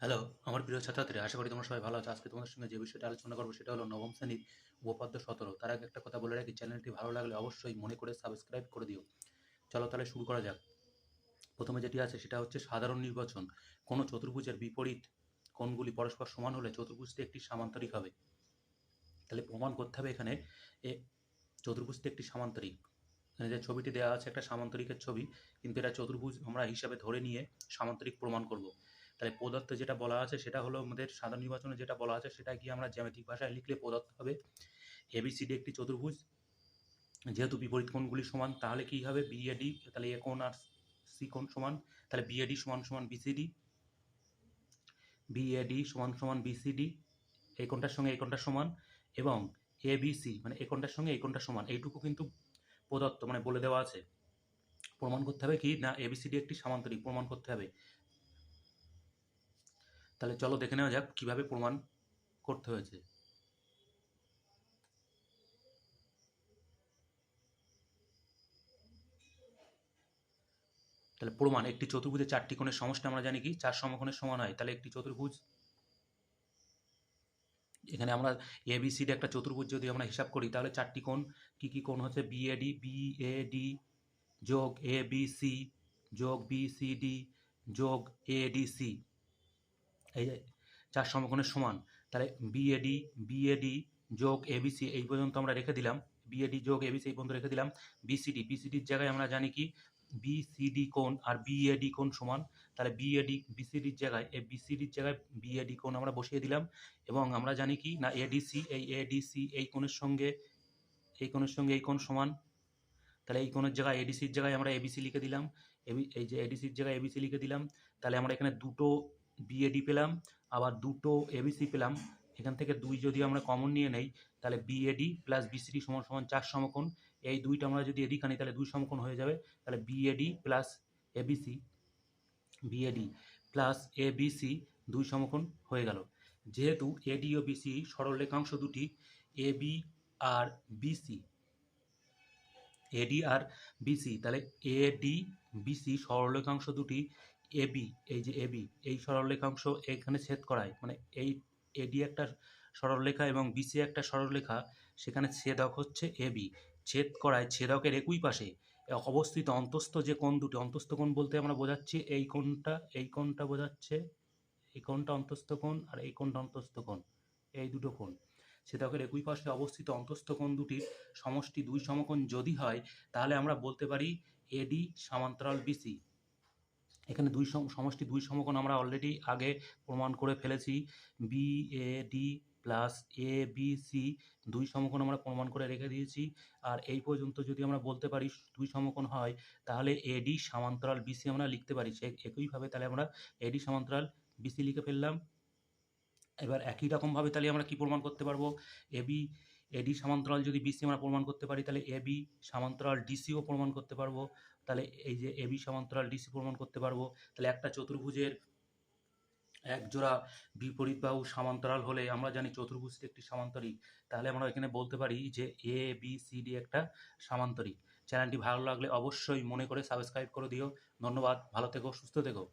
Hello আমার প্রিয় ছাত্রছাত্রী আশা করি তোমরা সবাই ভালো আছো। আজকে তোমাদের সঙ্গে যে বিষয়টা আলোচনা করব সেটা হলো নবম শ্রেণির উপপাদ্য সতেরো। তার আগে একটা কথা বলে রাখি, চ্যানেলটি ভালো লাগলে অবশ্যই মনে করে সাবস্ক্রাইব করে দিও। চলো তাহলে শুরু করা যাক। প্রথমে যেটি আছে সেটা হচ্ছে সাধারণ নির্বাচন। কোনো চতুর্ভুজের বিপরীত কোণগুলি পরস্পর সমান হলে চতুর্ভুজটি একটি সামান্তরিক হবে। তাহলে প্রমাণ করতে হবে এখানে এ চতুর্ভুজটি একটি সামান্তরিক। এখানে যে ছবিটি দেওয়া আছে একটা সামান্তরিকের ছবি, কিন্তু এটা চতুর্ভুজ আমরা হিসাবে ধরে নিয়ে সামান্তরিক প্রমাণ করব। তাহলে প্রদত্ত যেটা বলা আছে সেটা হলো আমাদের সাধারণ নির্বাচনে যেটা বলা আছে সেটা কি আমরা জ্যামিতিক ভাষায় লিখলে প্রদত্ত হবে। এবিসিডি একটি চতুর্ভুজ। যেহেতু বিপরীত কোণগুলি সমান, তাহলে কি হবে? বিএডি তাহলে এ কোণ আর সি কোণ সমান। তাহলে বিএডি সমান সমান বিসিডি বিএডি সমান সমান বিসিডি এই কোণটার সঙ্গে এই কোণটা সমান এবং এবিসি মানে এই কোণটার সঙ্গে এই কোণটা সমান। এইটুকু কিন্তু প্রদত্ত মানে বলে দেওয়া আছে। প্রমাণ করতে হবে কি? না এবিসিডি একটি সামান্তরিক প্রমাণ করতে হবে। তাহলে চলো দেখে নেওয়া যাক কীভাবে প্রমাণ করতে হয়েছে। তাহলে প্রমাণ, একটি চতুর্ভুজের চারটি কোণের সমষ্টি আমরা জানি কি? চার সমকোণের সমান হয়। তাহলে একটি চতুর্ভুজ, এখানে আমরা এবিসিডি একটা চতুর্ভুজ যদি আমরা হিসাব করি, তাহলে চারটি কোণ, কি কি কোণ হচ্ছে? বিএডি বিএডি যোগ এ বি সি যোগ বি সি ডি যোগ এডিসি এই যে চার সমকোণের সমান, তাহলে বিএডি বিএডি যোগ এবিসি এই পর্যন্ত আমরা রেখে দিলাম। বিএডি যোগ এবিসি এই পর্যন্ত রেখে দিলাম। বিসিডি বিসিডির জায়গায় আমরা জানি কি? বিসিডি কোণ আর বিএডি কোণ সমান। তাহলে বিএডি বিসিডির জায়গায়, এই বিসিডির জায়গায় বিএডি কোণ আমরা বসিয়ে দিলাম এবং আমরা জানি কি? না এডিসি এই এডিসি এই কোণের সঙ্গে, এই কোণের সঙ্গে এই কোণ সমান। তাহলে এই কোণের জায়গায় এডিসির জায়গায় আমরা এবিসি লিখে দিলাম। এবি এই যে এডিসির জায়গায় এবিসি লিখে দিলাম। তাহলে আমরা এখানে দুটো বিএডি পেলাম, আবার দুটো এবিসি পেলাম। এখান থেকে দুই যদি আমরা কমন নিয়ে নেই, তাহলে বিএডি প্লাস বিসিডি সমান সমান চার সমকোণ। এই দুইটা আমরা যদি এদিক আনি, তাহলে দুই সমকোণ হয়ে যাবে। তাহলে BAD plus ABC BAD plus ABC দুই সমকোণ হয়ে গেল। যেহেতু এডি ও বিসি সরলরেখাংশ দুটি এবি আর বিসি এডি আর বিসি তাহলে এডি বিসি সরলরেখাংশ দুটি এবি এই যে এবি এই সরলরেখাংশ এখানে ছেদ করায় মানে এই এডি একটা সরলরেখা এবং বিসি একটা সরলরেখা, সেখানে ছেদক হচ্ছে এবি ছেদ করায় ছেদকের একই পাশে অবস্থিত অন্তস্থ যে কোণ দুটি, অন্তস্থ কোণ বলতে আমরা বোঝাচ্ছি এই কোণটা এই কোণটা বোঝাচ্ছে, এই কোণটা অন্তস্থ কোণ আর এই কোণটা অন্তস্থ কোণ, এই দুটো কোণ। ছেদকের একই পাশে অবস্থিত অন্তস্থ কোণ দুটির সমষ্টি দুই সমকোণ যদি হয়, তাহলে আমরা বলতে পারি এডি সমান্তরাল বিসি এখানে দুই সম- সমষ্টি দুই সমকোণ আমরা অলরেডি আগে প্রমাণ করে ফেলেছি। B A D plus A B C দুই সমকোণ আমরা প্রমাণ করে রেখে দিয়েছি। আর এই পর্যন্ত যদি আমরা বলতে পারি দুই সমকোণ হয়, তাহলে এডি সমান্তরাল বিসি আমরা লিখতে পারি। সে একইভাবে তাহলে আমরা এডি সমান্তরাল বিসি লিখে ফেললাম। এবার একই রকমভাবে তাহলে আমরা কি প্রমাণ করতে পারব? এবি এডি সমান্তরাল যদি বিসি আমরা প্রমাণ করতে পারি, তাহলে এবি সমান্তরাল ডিসিও প্রমাণ করতে পারব। তাহলে এই যে এবি সমান্তরাল ডিসি প্রমাণ করতে পারব। তাহলে একটা চতুর্ভুজের এক জোড়া বিপরীত বাহু সমান্তরাল হলে আমরা জানি চতুর্ভুজটি একটি সামান্তরিক। তাহলে আমরা এখানে বলতে পারি যে এ বি সি ডি একটা সামান্তরিক। চ্যানেলটি ভালো লাগলে অবশ্যই মনে করে সাবস্ক্রাইব করে দিও। ধন্যবাদ। ভালো থেকো, সুস্থ থেকো।